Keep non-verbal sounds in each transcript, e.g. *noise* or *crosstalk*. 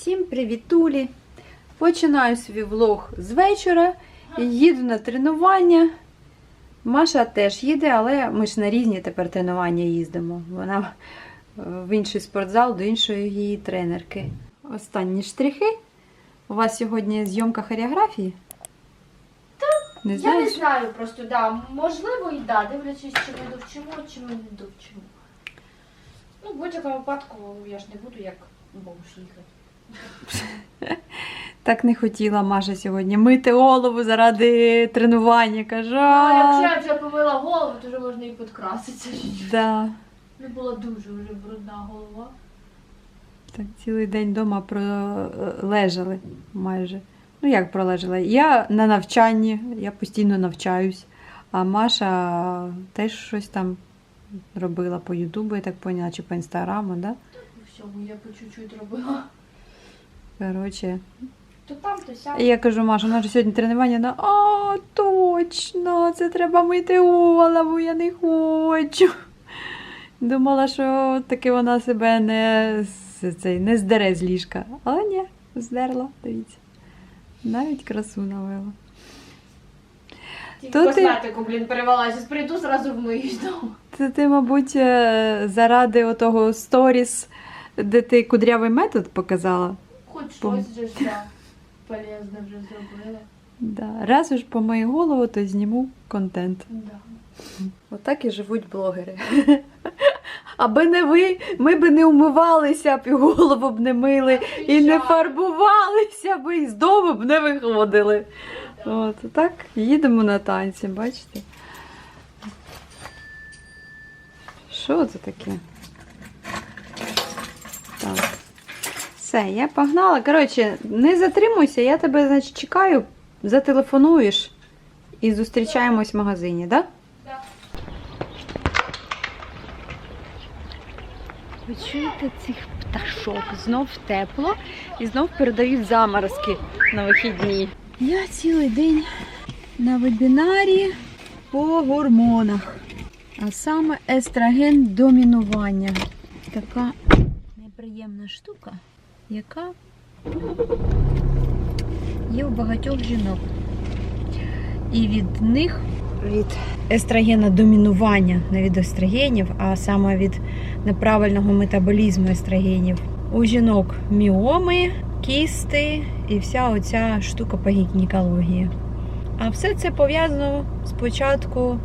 Всім привітулі! Починаю свій влог з вечора. Їду на тренування. Маша теж їде, але ми ж на різні тепер тренування їздимо. Вона е, в інший спортзал до іншої її тренерки. Останні штрихи. У вас сьогодні зйомка хореографії? Так. Не Я не знаю просто, да. Можливо, і да, дивлячись, чи ми довчимо, чи ми не довчимо. Ну, в будь-якому випадку я ж не буду як бомж їхати. *laughs* Так не хотіла Маша сьогодні мити голову заради тренування. Кажу. Якщо я вже помила голову, то вже можна і підкраситися. Да. Не була дуже вже брудна голова. Так, цілий день вдома пролежали майже. Ну, як пролежала? Я на навчанні, я постійно навчаюсь, а Маша теж щось там робила по Ютубу, я так поняла, чи по інстаграму, да? У всьому я по чуть-чуть робила. Коротше. То там, то сям. І я кажу, Маша, у нас же сьогодні тренування, вона, а, точно, це треба мити голову, я не хочу. Думала, що таки вона себе не, цей, не здере з ліжка. Але ні, здерла, дивіться. Навіть красу навела. Тільки то ти- блін, перевелася. Прийду, зразу вмиюсь дома. Це ти, мабуть, е, заради отого сторіс, де ти кудрявий метод показала. Хоч щось же ж да, полезне вже зробила. Да. Раз уж помию голову, то зніму контент. Да. Отак і живуть блогери. *laughs* Аби не ви, ми б не умивалися б і голову б не мили, і не фарбувалися б, і з дому б не виходили. От так їдемо на танці, бачите? Що це таке? Так. Все, я погнала. Коротше, не затримуйся, я тебе, значить, чекаю, зателефонуєш і зустрічаємось в магазині, так? Да? Ви чуєте цих пташок? Знов тепло і знов передають заморозки на вихідні. Я цілий день на вебінарі по гормонах, а саме естроген домінування. Така неприємна штука, яка є у багатьох жінок. І від них, від естрогена домінування, не від естрогенів, а саме від неправильного метаболізму естрогенів. У жінок міоми, кісти і вся оця штука по гінекології. А все це пов'язано спочатку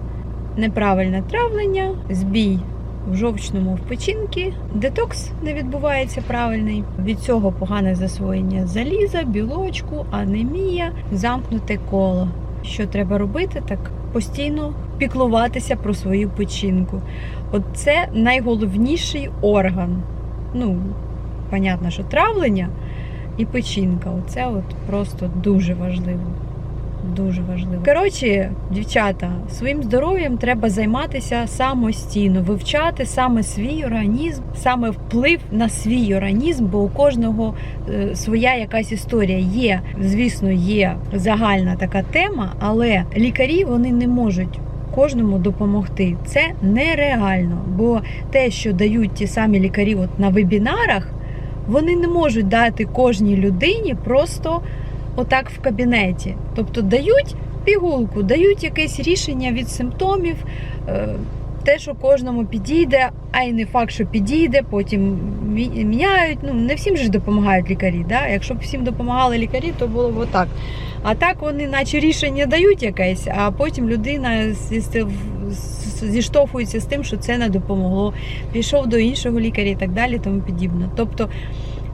неправильне травлення, збій в жовчному в печінки, детокс не відбувається правильний. Від цього погане засвоєння заліза, білочку, анемія, замкнуте коло. Що треба робити? Так постійно піклуватися про свою печінку. От це найголовніший орган. Ну, понятно, що травлення і печінка. Оце от просто дуже важливо. Дуже важливо. Коротше, дівчата, своїм здоров'ям треба займатися самостійно, вивчати саме свій організм, саме вплив на свій організм, бо у кожного е, своя якась історія є. Звісно, є загальна така тема, але лікарі вони не можуть кожному допомогти. Це нереально, бо те, що дають ті самі лікарі от на вебінарах, вони не можуть дати кожній людині просто отак в кабінеті. Тобто дають пігулку, дають якесь рішення від симптомів. е, Те, що кожному підійде, а й не факт, що підійде, потім міняють. Ну, не всім ж допомагають лікарі. Да? Якщо б всім допомагали лікарі, то було б отак. А так вони, наче рішення дають якесь, а потім людина зіштовхується з тим, що це не допомогло. Пішов до іншого лікаря і так далі, тому подібне. Тобто,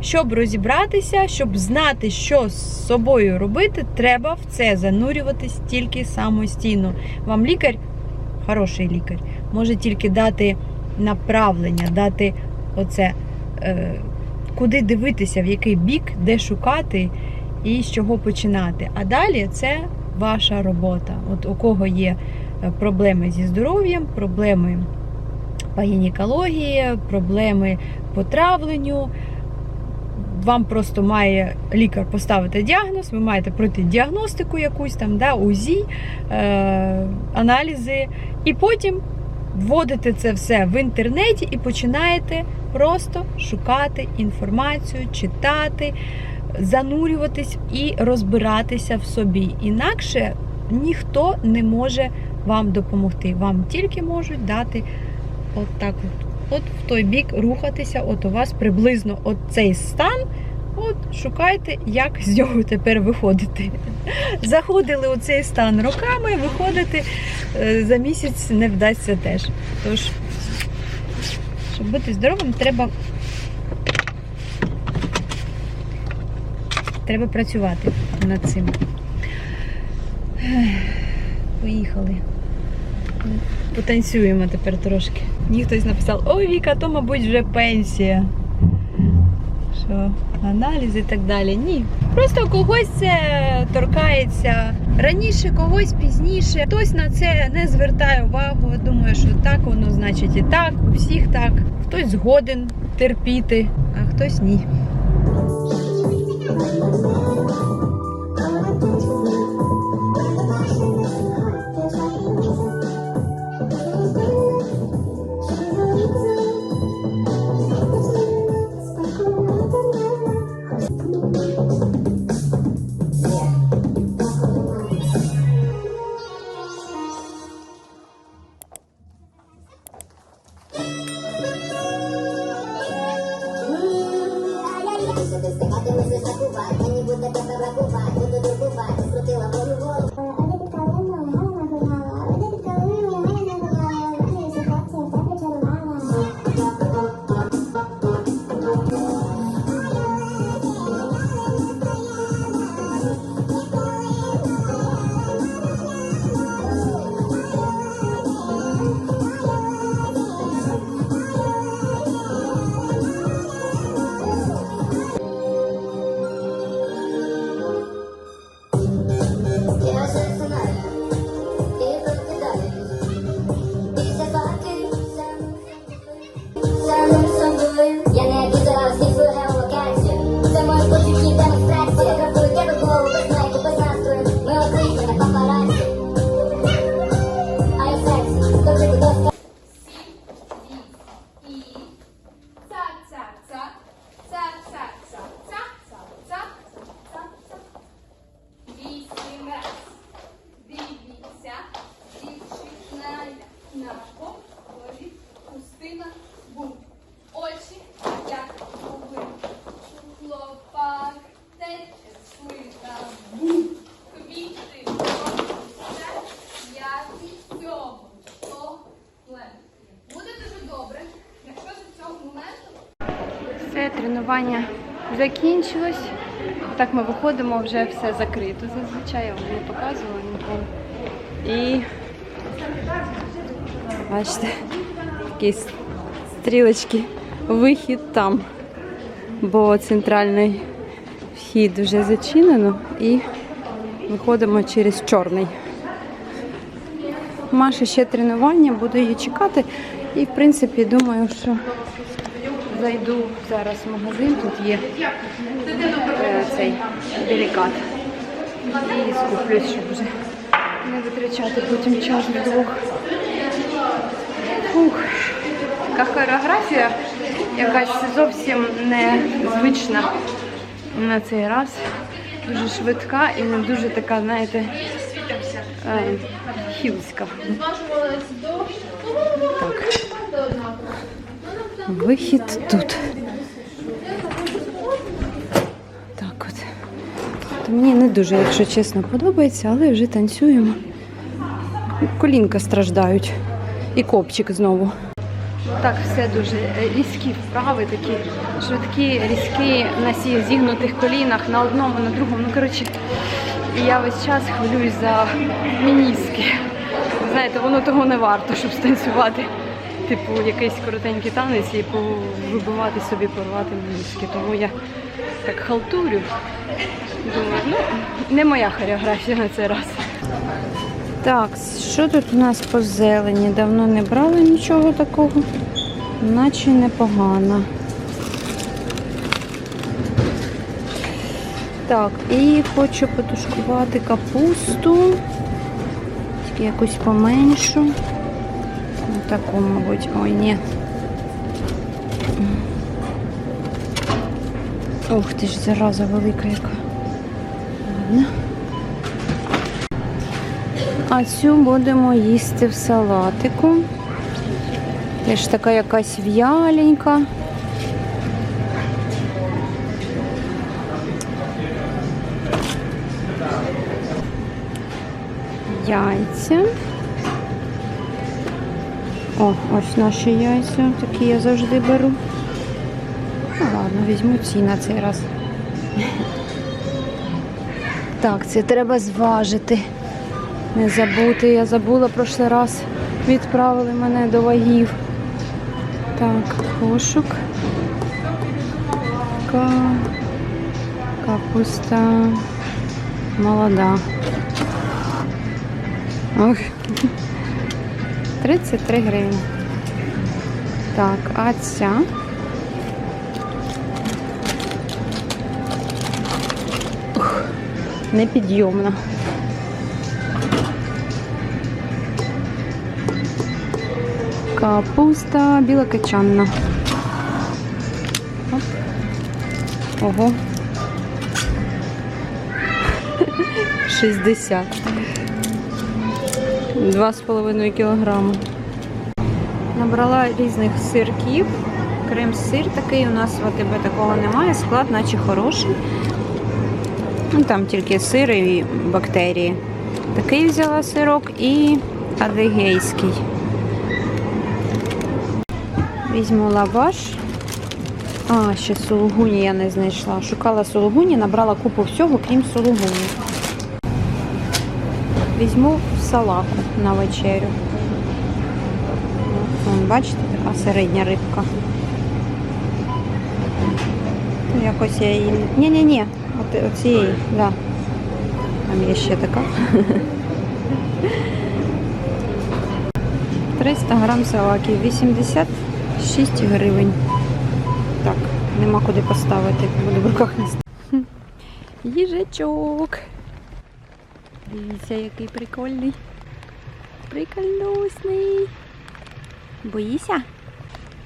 щоб розібратися, щоб знати, що з собою робити, треба в це занурюватись тільки самостійно. Вам лікар, хороший лікар, може тільки дати направлення, дати оце, е, куди дивитися, в який бік, де шукати і з чого починати. А далі це ваша робота. От у кого є е, проблеми зі здоров'ям, проблеми по гінекології, проблеми по травленню. Вам просто має лікар поставити діагноз, ви маєте пройти діагностику якусь там, да, УЗІ, е, аналізи, і потім вводите це все в інтернеті і починаєте просто шукати інформацію, читати, занурюватись і розбиратися в собі. Інакше ніхто не може вам допомогти. Вам тільки можуть дати от так от. От в той бік рухатися, от у вас приблизно от цей стан. От шукайте, як з нього тепер виходити. Заходили у цей стан роками, виходити е, за місяць не вдасться теж. Тож, щоб бути здоровим, треба, треба працювати над цим. Поїхали. Потанцюємо тепер трошки. Мені хтось написав, ой, Віка, то, мабуть, вже пенсія. Що, аналіз і так далі. Ні. Просто когось це торкається раніше, когось пізніше. Хтось на це не звертає увагу. Думає, що так воно значить і так, у всіх так. Хтось згоден терпіти, а хтось ні. Все, закінчилось. Так ми виходимо, вже все закрито. Зазвичай я вам не показувала ніколи. І бачите, такі стрілочки, вихід там. Бо центральний вхід вже зачинено і виходимо через чорний. Маша ще тренування, буду її чекати. І в принципі думаю, що Зайду зараз в магазин, тут є е, цей делікат. І скуплюсь, щоб вже не витрачати потім час вдвох. Фух, така хореографія якась зовсім незвична на цей раз. Дуже швидка і не дуже така, знаєте, е, хілська. Так. Вихід тут. Так от. То мені не дуже, якщо чесно, подобається, але вже танцюємо. Колінка страждають. І копчик знову. Так, все дуже е, різкі вправи, такі швидкі, різкі на сі зігнутих колінах, на одному, на другому. Ну, коротше, я весь час хвилююсь за мініски. Знаєте, воно того не варто, щоб станцювати типу якийсь коротенький танець і вибивати собі, порвати мініски. Тому я так халтурю. Думаю, ну, не моя хореографія на цей раз. Так, що тут у нас по зелені? Давно не брали нічого такого, наче непогано. Так, і хочу потушкувати капусту. Тільки якусь поменшу. Таку, мабуть. Ой, ні. Ух ти ж, зараза велика яка. Ладно. А цю будемо їсти в салатику. Теж така якась в'яленька. Яйця. О, ось наші яйця. Такі я завжди беру. Ну ладно, візьму ці на цей раз. Так, це треба зважити. Не забути. Я забула прошлий раз. Відправили мене до вагів. Так, кошик. Капуста молода. Ох. 33 гривні. Так, а ця? Ух, непідйомна. Капуста білокачанна. Ого. *laughs* 60. Два з половиною кілограми. Набрала різних сирків. Крем-сир такий. У нас в АТБ такого немає. Склад, наче хороший. Ну, там тільки сир і бактерії. Такий взяла сирок і адегейський. Візьму лаваш. А, ще сулугуні я не знайшла. Шукала сулугуні, набрала купу всього, крім сулугуні. Візьму салаку на вечерю. Вон, бачите, така середня рибка. Якось я її. Ні-ні-ні, оцієї, да. Там є ще така. *laughs* 300 грам салаки, 86 гривень. Так, нема куди поставити, буду в руках нести. Їжачок. Дивіться, який прикольний. Прикольнусний. Боїся?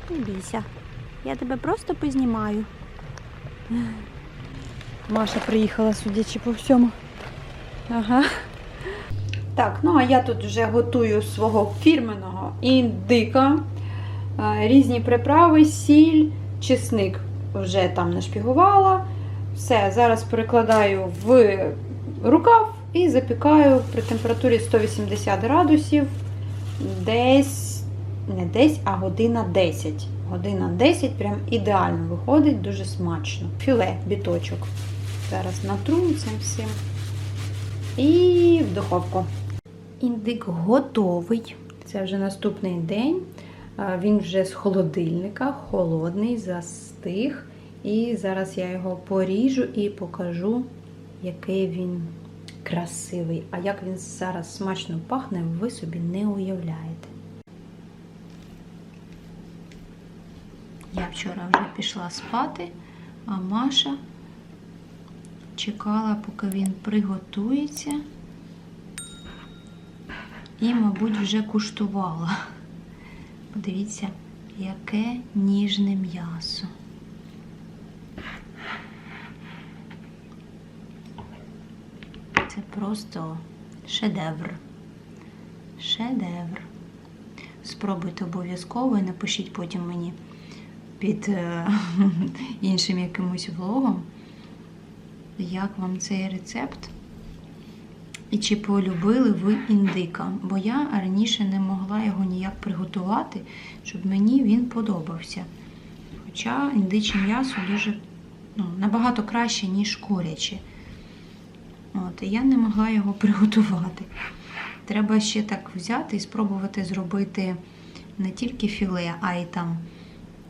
Не бійся. Я тебе просто познімаю. Маша приїхала, судячи по всьому. Ага. Так, ну а я тут вже готую свого фірменного індика. Е, Різні приправи, сіль, чесник вже там нашпігувала. Все, зараз перекладаю в рукав і запікаю при температурі 180 градусів десь, не десь, а година 10. Година 10 прям ідеально виходить, дуже смачно. Філе, біточок. Зараз натру цим всім. І в духовку. Індик готовий. Це вже наступний день. Він вже з холодильника, холодний, застиг. І зараз я його поріжу і покажу, який він красивий. А як він зараз смачно пахне, ви собі не уявляєте. Я вчора вже пішла спати, а Маша чекала, поки він приготується. І, мабуть, вже куштувала. Подивіться, яке ніжне м'ясо. Просто шедевр. Шедевр. Спробуйте обов'язково і напишіть потім мені під е, *laughs* іншим якимось влогом, як вам цей рецепт. І чи полюбили ви індика? Бо я раніше не могла його ніяк приготувати, щоб мені він подобався. Хоча індиче м'ясо дуже ну, набагато краще, ніж куряче. От, і я не могла його приготувати. Треба ще так взяти і спробувати зробити не тільки філе, а й там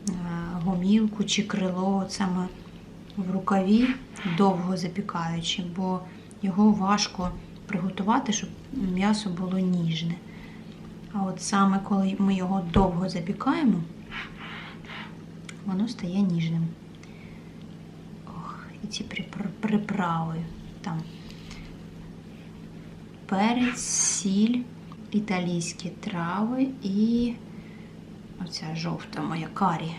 е, гомілку чи крило, саме в рукаві, довго запікаючи, бо його важко приготувати, щоб м'ясо було ніжне. А от саме коли ми його довго запікаємо, воно стає ніжним. Ох, і ці приправи там перець, сіль, італійські трави і оця жовта моя карі.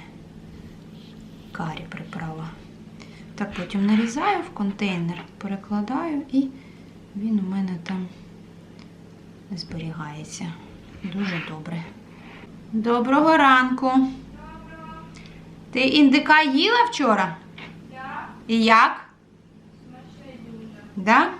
карі приправа. Так, потім нарізаю в контейнер, перекладаю і він у мене там зберігається. Дуже добре. Доброго ранку. Доброго. Ти індика їла вчора? Так. І як? Да?